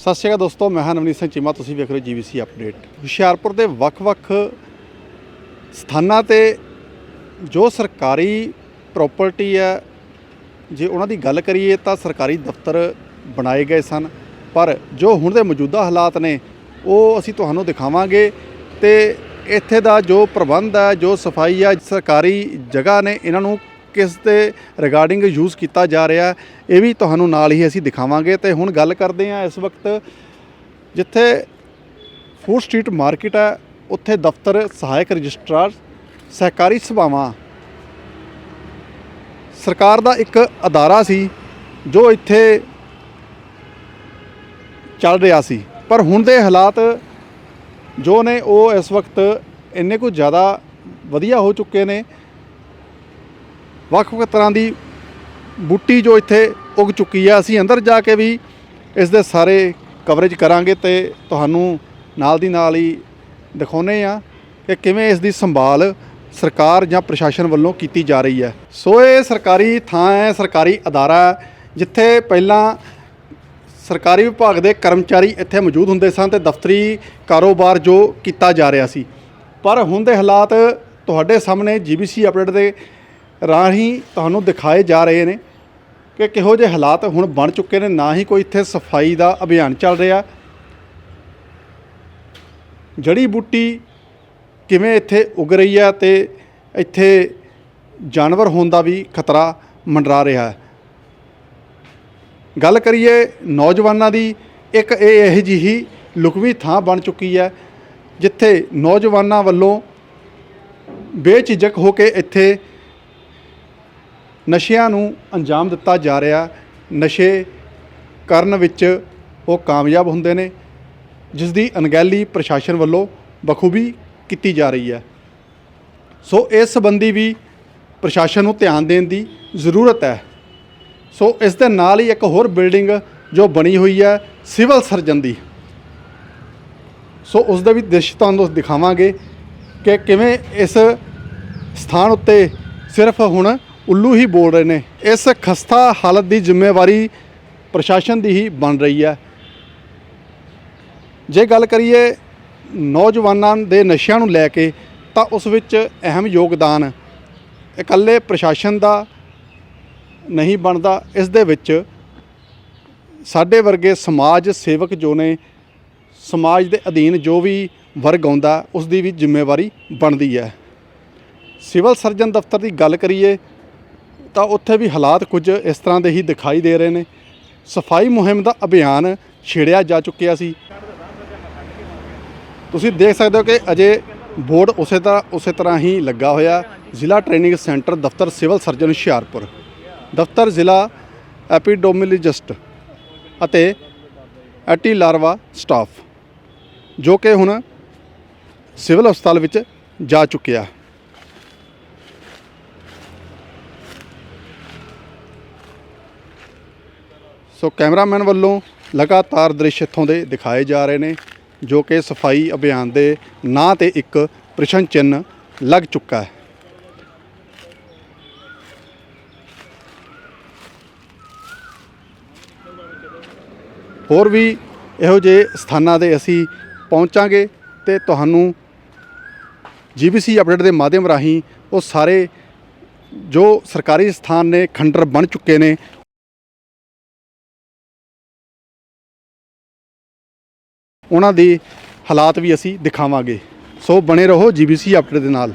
ਸਤਿ ਸ਼੍ਰੀ ਅਕਾਲ ਦੋਸਤੋ, ਮੈਂ ਹਾਂ ਨਵਨੀਤ ਸਿੰਘ ਚੀਮਾ, ਤੁਸੀਂ ਵੇਖ ਰਹੇ ਹੋ ਜੀਵੀਸੀ ਅਪਡੇਟ। ਹੁਸ਼ਿਆਰਪੁਰ ਦੇ ਵੱਖ-ਵੱਖ ਸਥਾਨਾਂ ਤੇ ਜੋ ਸਰਕਾਰੀ ਪ੍ਰਾਪਰਟੀ ਹੈ, ਜੇ ਉਹਨਾਂ ਦੀ ਗੱਲ ਕਰੀਏ ਤਾਂ ਸਰਕਾਰੀ ਦਫ਼ਤਰ ਬਣਾਏ ਗਏ ਸਨ, ਪਰ ਜੋ ਹੁਣ ਦੇ ਮੌਜੂਦਾ ਹਾਲਾਤ ਨੇ, ਉਹ ਅਸੀਂ ਤੁਹਾਨੂੰ ਦਿਖਾਵਾਂਗੇ ਤੇ ਇੱਥੇ ਦਾ ਜੋ ਪ੍ਰਬੰਧ ਹੈ, ਜੋ ਸਫ਼ਾਈ ਹੈ, ਸਰਕਾਰੀ ਜਗ੍ਹਾ ਨੇ ਇਹਨਾਂ ਨੂੰ ਕਿਸ ਦੇ ਰਿਗਾਰਡਿੰਗ ਯੂਜ਼ ਕੀਤਾ ਜਾ ਰਿਹਾ ਇਹ ਵੀ ਤੁਹਾਨੂੰ ਨਾਲ ਹੀ ਅਸੀਂ ਦਿਖਾਵਾਂਗੇ ਤੇ ਹੁਣ ਗੱਲ ਕਰਦੇ ਹਾਂ ਇਸ ਵਕਤ ਜਿੱਥੇ ਫੂਡ ਸਟਰੀਟ ਮਾਰਕੀਟ ਹੈ, ਉੱਥੇ ਦਫ਼ਤਰ ਸਹਾਇਕ ਰਜਿਸਟਰਾਰ ਸਹਿਕਾਰੀ ਸਭਾਵਾਂ ਸਰਕਾਰ ਦਾ ਇੱਕ ਅਦਾਰਾ ਸੀ ਜੋ ਇੱਥੇ ਚੱਲ ਰਿਹਾ ਸੀ। ਪਰ ਹੁਣ ਦੇ ਹਾਲਾਤ ਜੋ ਨੇ ਉਹ ਇਸ ਵਕਤ ਇੰਨੇ ਕੁ ਜ਼ਿਆਦਾ ਵਧੀਆ ਹੋ ਚੁੱਕੇ ਨੇ ਵੱਖ-ਵੱਖ ਤਰ੍ਹਾਂ ਦੀ ਬੂਟੀ ਜੋ ਇੱਥੇ ਉਗ ਚੁੱਕੀ ਆ ਅਸੀਂ ਅੰਦਰ ਜਾ ਕੇ ਵੀ ਇਸ ਦੇ ਸਾਰੇ ਕਵਰੇਜ ਕਰਾਂਗੇ ਤੇ ਤੁਹਾਨੂੰ ਨਾਲ ਦੀ ਨਾਲ ਹੀ ਦਿਖਾਉਨੇ ਆ ਕਿ ਕਿਵੇਂ ਇਸ ਦੀ ਸੰਭਾਲ ਸਰਕਾਰ ਜਾਂ ਪ੍ਰਸ਼ਾਸਨ ਵੱਲੋਂ ਕੀਤੀ ਜਾ ਰਹੀ ਹੈ। ਸੋ ਇਹ ਸਰਕਾਰੀ ਥਾਂ ਹੈ ਸਰਕਾਰੀ ਅਦਾਰਾ ਹੈ, ਜਿੱਥੇ ਪਹਿਲਾਂ ਸਰਕਾਰੀ ਵਿਭਾਗ ਦੇ ਕਰਮਚਾਰੀ ਇੱਥੇ ਮੌਜੂਦ ਹੁੰਦੇ ਸਨ ਤੇ ਦਫ਼ਤਰੀ ਕਾਰੋਬਾਰ ਜੋ ਕੀਤਾ ਜਾ ਰਿਹਾ ਸੀ। ਪਰ ਹੁਣ ਦੇ ਹਾਲਾਤ ਤੁਹਾਡੇ ਸਾਹਮਣੇ ਜੀਬੀਸੀ ਅਪਡੇਟ ਦੇ ਰਾਹੀਂ ਤੁਹਾਨੂੰ ਦਿਖਾਏ ਜਾ ਰਹੇ ਨੇ ਕਿ ਕਿਹੋ ਜਿਹੇ ਹਾਲਾਤ ਹੁਣ ਬਣ ਚੁੱਕੇ ਨੇ, ਨਾ ਹੀ ਕੋਈ ਇੱਥੇ ਸਫ਼ਾਈ ਦਾ ਅਭਿਆਨ ਚੱਲ ਰਿਹਾ। ਜੜੀ ਬੂਟੀ ਕਿਵੇਂ ਇੱਥੇ ਉਗ ਰਹੀ ਹੈ ਤੇ ਇੱਥੇ ਜਾਨਵਰ ਹੋਣ ਦਾ ਵੀ ਖਤਰਾ ਮੰਡਰਾ ਰਿਹਾ ਹੈ। ਗੱਲ ਕਰੀਏ ਨੌਜਵਾਨਾਂ ਦੀ, ਇੱਕ ਇਹ ਇਹ ਜਿਹੀ ਲੁਕਵੀਂ ਥਾਂ ਬਣ ਚੁੱਕੀ ਹੈ ਜਿੱਥੇ ਨੌਜਵਾਨਾਂ ਵੱਲੋਂ ਬੇਝਿਜਕ ਹੋ ਕੇ ਇੱਥੇ ਨਸ਼ਿਆਂ ਨੂੰ ਅੰਜਾਮ ਦਿੱਤਾ ਜਾ ਰਿਹਾ, ਨਸ਼ੇ ਕਰਨ ਵਿੱਚ ਉਹ ਕਾਮਯਾਬ ਹੁੰਦੇ ਨੇ ਜਿਸ ਦੀ ਅਣਗਹਿਲੀ ਪ੍ਰਸ਼ਾਸਨ ਵੱਲੋਂ ਬਖੂਬੀ ਕੀਤੀ ਜਾ ਰਹੀ ਹੈ। ਸੋ ਇਸ ਸੰਬੰਧੀ ਵੀ ਪ੍ਰਸ਼ਾਸਨ ਨੂੰ ਧਿਆਨ ਦੇਣ ਦੀ ਜ਼ਰੂਰਤ ਹੈ। ਸੋ ਇਸ ਦੇ ਨਾਲ ਹੀ ਇੱਕ ਹੋਰ ਬਿਲਡਿੰਗ ਜੋ ਬਣੀ ਹੋਈ ਹੈ, ਸਿਵਲ ਸਰਜਨ ਦੀ। ਸੋ ਉਸ ਦਾ ਵੀ ਦ੍ਰਿਸ਼ ਤੁਹਾਨੂੰ ਦਿਖਾਵਾਂਗੇ ਕਿ ਕਿਵੇਂ ਇਸ ਸਥਾਨ ਉੱਤੇ ਸਿਰਫ ਹੁਣ ਉੱਲੂ ਹੀ ਬੋਲ ਰਹੇ ਨੇ। ਇਸ ਖਸਤਾ ਹਾਲਤ ਦੀ ਜ਼ਿੰਮੇਵਾਰੀ ਪ੍ਰਸ਼ਾਸਨ ਦੀ ਹੀ ਬਣ ਰਹੀ ਹੈ। ਜੇ ਗੱਲ ਕਰੀਏ ਨੌਜਵਾਨਾਂ ਦੇ ਨਸ਼ਿਆਂ ਨੂੰ ਲੈ ਕੇ, ਤਾਂ ਉਸ ਵਿੱਚ ਅਹਿਮ ਯੋਗਦਾਨ ਇਕੱਲੇ ਪ੍ਰਸ਼ਾਸਨ ਦਾ ਨਹੀਂ ਬਣਦਾ। ਇਸ ਦੇ ਵਿੱਚ ਸਾਡੇ ਵਰਗੇ ਸਮਾਜ ਸੇਵਕ ਜੋ ਨੇ, ਸਮਾਜ ਦੇ ਅਧੀਨ ਜੋ ਵੀ ਵਰਗ ਆਉਂਦਾ, ਉਸ ਦੀ ਵੀ ਜ਼ਿੰਮੇਵਾਰੀ ਬਣਦੀ ਹੈ। ਸਿਵਲ ਸਰਜਨ ਦਫ਼ਤਰ ਦੀ ਗੱਲ ਕਰੀਏ ਤਾਂ ਉੱਥੇ ਵੀ ਹਾਲਾਤ ਕੁਝ ਇਸ ਤਰ੍ਹਾਂ ਦੇ ਹੀ ਦਿਖਾਈ ਦੇ ਰਹੇ ਨੇ। ਸਫ਼ਾਈ ਮੁਹਿੰਮ ਦਾ ਅਭਿਆਨ ਛੇੜਿਆ ਜਾ ਚੁੱਕਿਆ ਸੀ। ਤੁਸੀਂ ਦੇਖ ਸਕਦੇ ਹੋ ਕਿ ਅਜੇ ਬੋਰਡ ਉਸੇ ਤਰ੍ਹਾਂ ਉਸੇ ਤਰ੍ਹਾਂ ਹੀ ਲੱਗਾ ਹੋਇਆ। ਜ਼ਿਲ੍ਹਾ ਟ੍ਰੇਨਿੰਗ ਸੈਂਟਰ ਦਫ਼ਤਰ ਸਿਵਲ ਸਰਜਨ ਹੁਸ਼ਿਆਰਪੁਰ। ਦਫ਼ਤਰ ਜ਼ਿਲ੍ਹਾ ਐਪੀਡੋਮੋਲੋਜਿਸਟ ਅਤੇ ਐਟੀ ਲਾਰਵਾ ਸਟਾਫ, ਜੋ ਕਿ ਹੁਣ ਸਿਵਲ ਹਸਪਤਾਲ ਵਿੱਚ ਜਾ ਚੁੱਕਿਆ। ਸੋ ਕੈਮਰਾਮੈਨ ਵੱਲੋਂ ਲਗਾਤਾਰ ਦ੍ਰਿਸ਼ ਇੱਥੋਂ ਦੇ ਦਿਖਾਏ ਜਾ ਰਹੇ ਨੇ, ਜੋ ਕਿ ਸਫ਼ਾਈ ਅਭਿਆਨ ਦੇ ਨਾਂ ਤੇ ਇੱਕ ਪ੍ਰਸ਼ਨ ਚਿੰਨ੍ਹ ਲੱਗ ਚੁੱਕਾ ਹੈ। ਹੋਰ ਵੀ ਇਹੋ ਜਿਹੇ ਸਥਾਨਾਂ ਤੇ ਅਸੀਂ ਪਹੁੰਚਾਂਗੇ ਤੇ ਤੁਹਾਨੂੰ ਜੀਬੀਸੀ ਅਪਡੇਟ ਦੇ ਮਾਧਿਅਮ ਰਾਹੀਂ ਉਹ ਸਾਰੇ ਜੋ ਸਰਕਾਰੀ ਸਥਾਨ ਨੇ, ਖੰਡਰ ਬਣ ਚੁੱਕੇ ਨੇ ਉਹਨਾਂ ਦੇ ਹਾਲਾਤ ਵੀ ਅਸੀਂ ਦਿਖਾਵਾਂਗੇ। ਸੋ ਬਣੇ ਰਹੋ ਜੀਬੀਸੀ ਅਪਡੇਟ ਦੇ ਨਾਲ।